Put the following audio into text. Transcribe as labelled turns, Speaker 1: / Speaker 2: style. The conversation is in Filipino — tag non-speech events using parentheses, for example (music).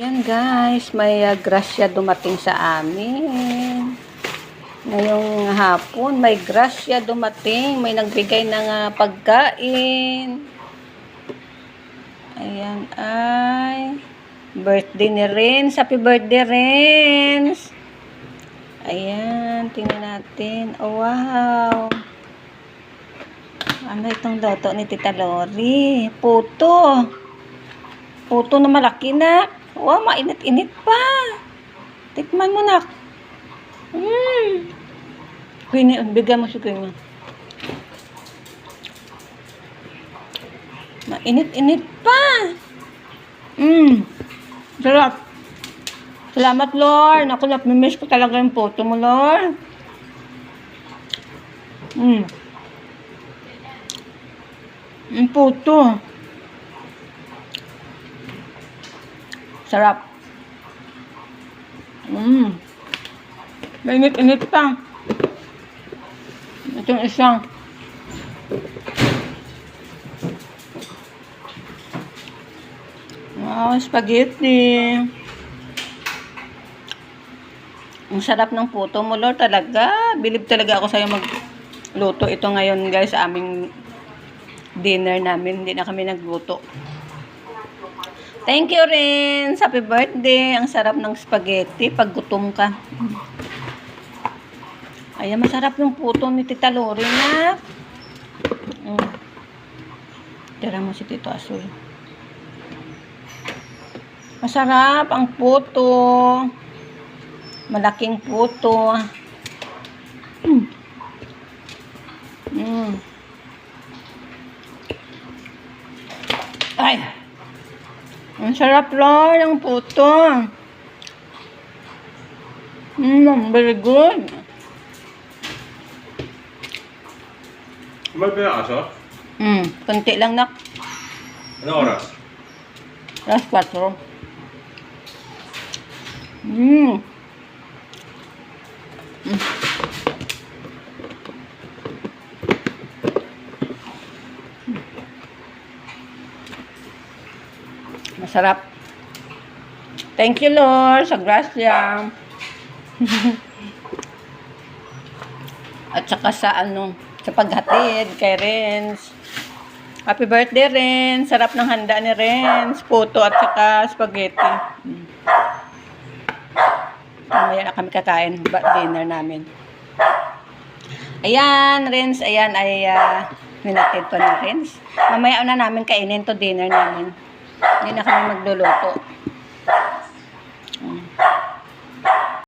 Speaker 1: Yan guys, may uh, grasya dumating sa amin. Ngayong hapon, may grasya dumating. May nagbigay ng ah, pagkain. Ayan ay birthday ni Renz. Happy birthday, Renz! Ayan, tingnan natin. Oh, wow! Ano itong loto ni Tita Lori? Puto! Puto na malaki na. Wow, mainit-init pa. Tikman mo na. Mmm. Queenie, bigyan mo si Queenie. Mainit-init pa. Mmm. Sarap. Salamat, Lord. Naku, napimiss ko talaga yung puto mo, Lord. Mmm. Yung puto. Sarap. Mmm. Mainit-init pa. Ito yung isang. Wow, spaghetti. Ang sarap ng puto mo, Lord, talaga. Bilib talaga ako sa'yo magluto. Ito ngayon, guys, aming dinner namin. Hindi na kami nagluto. Thank you, rin. Happy birthday. Ang sarap ng spaghetti pag gutom ka. Ayan, masarap yung puto ni Tita Lori na. Mm. Tira mo si Tito Asoy. Masarap ang puto. Malaking puto. Mm. Mm. Ay! Ang sarap, Lord, ang puto. Mm, very good.
Speaker 2: May pinakaso?
Speaker 1: Mm, konti lang nak.
Speaker 2: Ano oras?
Speaker 1: Last 4. Mm. Masarap. Thank you, Lord, sa grasya. (laughs) At saka sa ano, sa paghatid kay Renz. Happy birthday, Renz. Sarap ng handa ni Renz. Puto at saka spaghetti. Mamaya na kami kakain. Ba- dinner namin. Ayan, Renz. Ayan ay uh, ninatid pa ni Renz. Mamaya na namin kainin to dinner namin. Hindi na kami magluluto.